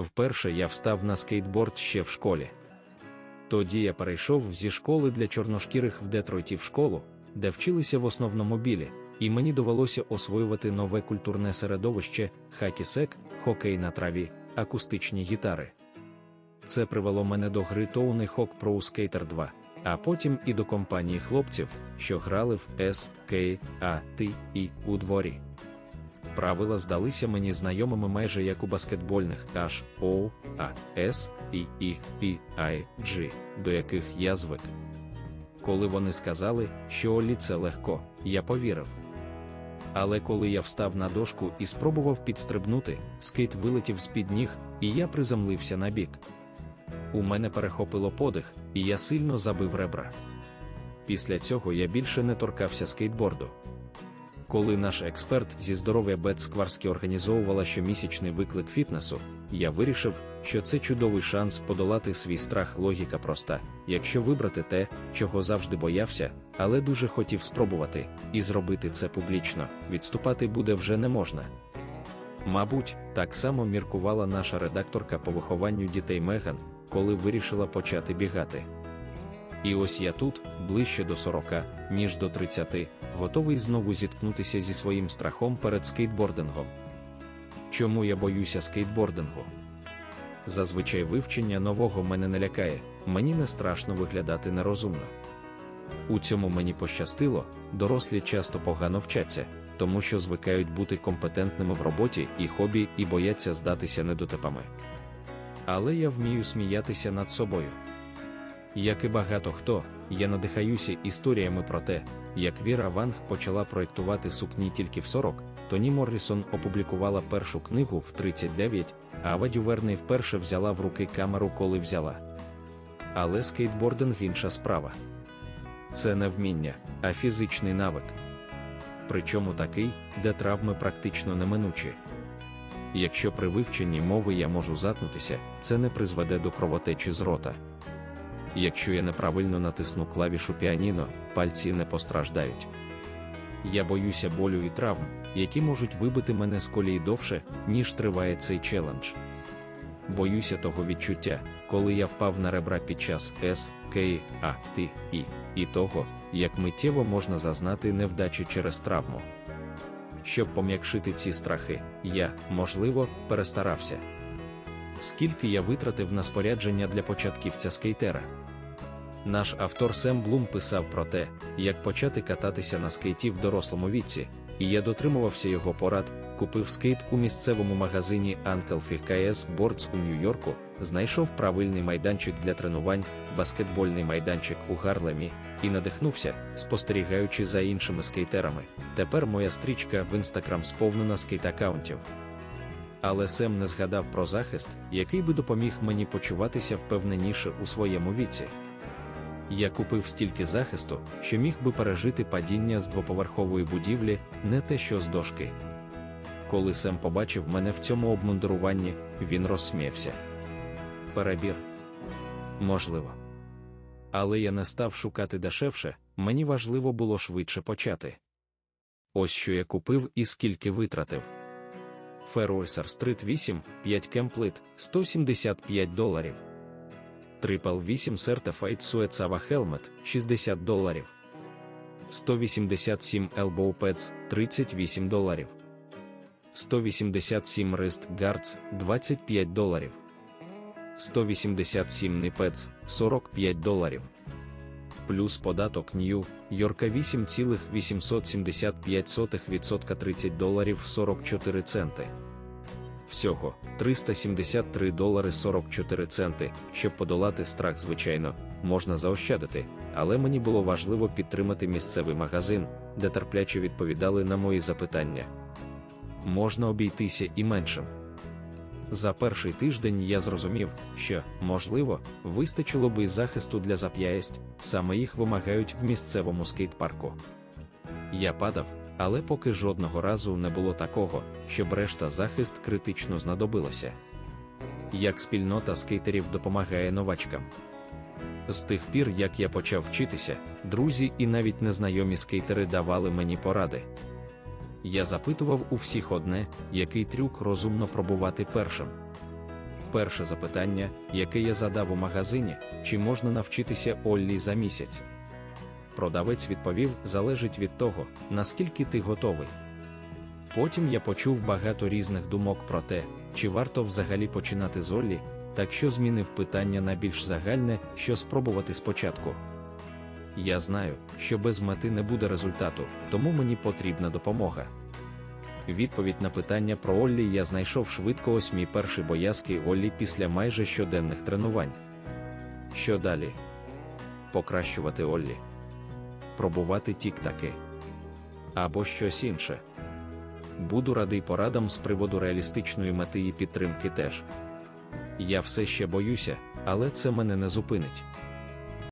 Вперше я встав на скейтборд ще в школі. Тоді я перейшов зі школи для чорношкірих в Детройті в школу, де вчилися в основному білі, і мені довелося освоювати нове культурне середовище, хакі-сек, хокей на траві, акустичні гітари. Це привело мене до гри Tony Hawk Pro Skater 2, а потім і до компанії хлопців, що грали в S, K, A, T, I у дворі. Правила здалися мені знайомими майже як у баскетбольних H, O, A, S, I, I, P, I, G, до яких я звик. Коли вони сказали, що Олі це легко, я повірив. Але коли я встав на дошку і спробував підстрибнути, скейт вилетів з-під ніг, і я приземлився на бік. У мене перехопило подих, і я сильно забив ребра. Після цього я більше не торкався скейтборду. Коли наш експерт зі здоров'я Бет Скварські організовувала щомісячний виклик фітнесу, я вирішив, що це чудовий шанс подолати свій страх. Логіка проста, якщо вибрати те, чого завжди боявся, але дуже хотів спробувати, і зробити це публічно, відступати буде вже не можна. Мабуть, так само міркувала наша редакторка по вихованню дітей Меган, коли вирішила почати бігати. І ось я тут, ближче до 40, ніж до 30, готовий знову зіткнутися зі своїм страхом перед скейтбордингом. Чому я боюся скейтбордингу? Зазвичай вивчення нового мене не лякає, мені не страшно виглядати нерозумно. У цьому мені пощастило, дорослі часто погано вчаться, тому що звикають бути компетентними в роботі і хобі і бояться здатися недотепами. Але я вмію сміятися над собою. Як і багато хто, я надихаюся історіями про те, як Віра Ванг почала проєктувати сукні тільки в 40, Тоні Моррісон опублікувала першу книгу в 39, а Ава Дюверний вперше взяла в руки камеру, коли взяла. Але скейтбординг інша справа. Це не вміння, а фізичний навик. Причому такий, де травми практично неминучі. Якщо при вивченні мови я можу затнутися, це не призведе до кровотечі з рота. Якщо я неправильно натисну клавішу піаніно, пальці не постраждають. Я боюся болю і травм, які можуть вибити мене з колії довше, ніж триває цей челендж. Боюся того відчуття, коли я впав на ребра під час С, К, А, Т, І, і того, як миттєво можна зазнати невдачі через травму. Щоб пом'якшити ці страхи, я, можливо, перестарався. Скільки я витратив на спорядження для початківця скейтера? Наш автор Сем Блум писав про те, як почати кататися на скейті в дорослому віці, і я дотримувався його порад, купив скейт у місцевому магазині Uncle KS Boards у Нью-Йорку, знайшов правильний майданчик для тренувань, баскетбольний майданчик у Гарлемі, і надихнувся, спостерігаючи за іншими скейтерами. Тепер моя стрічка в інстаграм сповнена скейт-аккаунтів. Але Сем не згадав про захист, який би допоміг мені почуватися впевненіше у своєму віці. Я купив стільки захисту, що міг би пережити падіння з двоповерхової будівлі, не те що з дошки. Коли Сем побачив мене в цьому обмундируванні, він розсміявся. Перебір. Можливо. Але я не став шукати дешевше, мені важливо було швидше почати. Ось що я купив і скільки витратив. Ferroiser Street 8, 5 кемплит, 175 доларів. Triple 8 Certified Suetsava Helmet 60 доларів. 187 Elbow Pads 38 доларів. 187 Wrist Guards 25 доларів. 187 Knee Pads 45 доларів. Плюс податок New Йорка 8,875% 30 доларів 44 центи. Всього 373 долари 44 центи, щоб подолати страх, звичайно, можна заощадити, але мені було важливо підтримати місцевий магазин, де терпляче відповідали на мої запитання. Можна обійтися і меншим. За перший тиждень я зрозумів, що, можливо, вистачило би захисту для зап'ясть, саме їх вимагають в місцевому скейт-парку. Я падав, але поки жодного разу не було такого, щоб решта захист критично знадобилося. Як спільнота скейтерів допомагає новачкам. З тих пір, як я почав вчитися, друзі і навіть незнайомі скейтери давали мені поради. Я запитував у всіх одне, який трюк розумно пробувати першим. Перше запитання, яке я задав у магазині, чи можна навчитися Оллі за місяць. Продавець відповів: залежить від того, наскільки ти готовий. Потім я почув багато різних думок про те, чи варто взагалі починати з Оллі, так що змінив питання на більш загальне, що спробувати спочатку. Я знаю, що без мети не буде результату, тому мені потрібна допомога. Відповідь на питання про Оллі я знайшов швидко ось мій перший боязкий Оллі після майже щоденних тренувань. Що далі? Покращувати Оллі. Пробувати тік-таки. Або щось інше. Буду радий порадам з приводу реалістичної мети і підтримки теж. Я все ще боюся, але це мене не зупинить.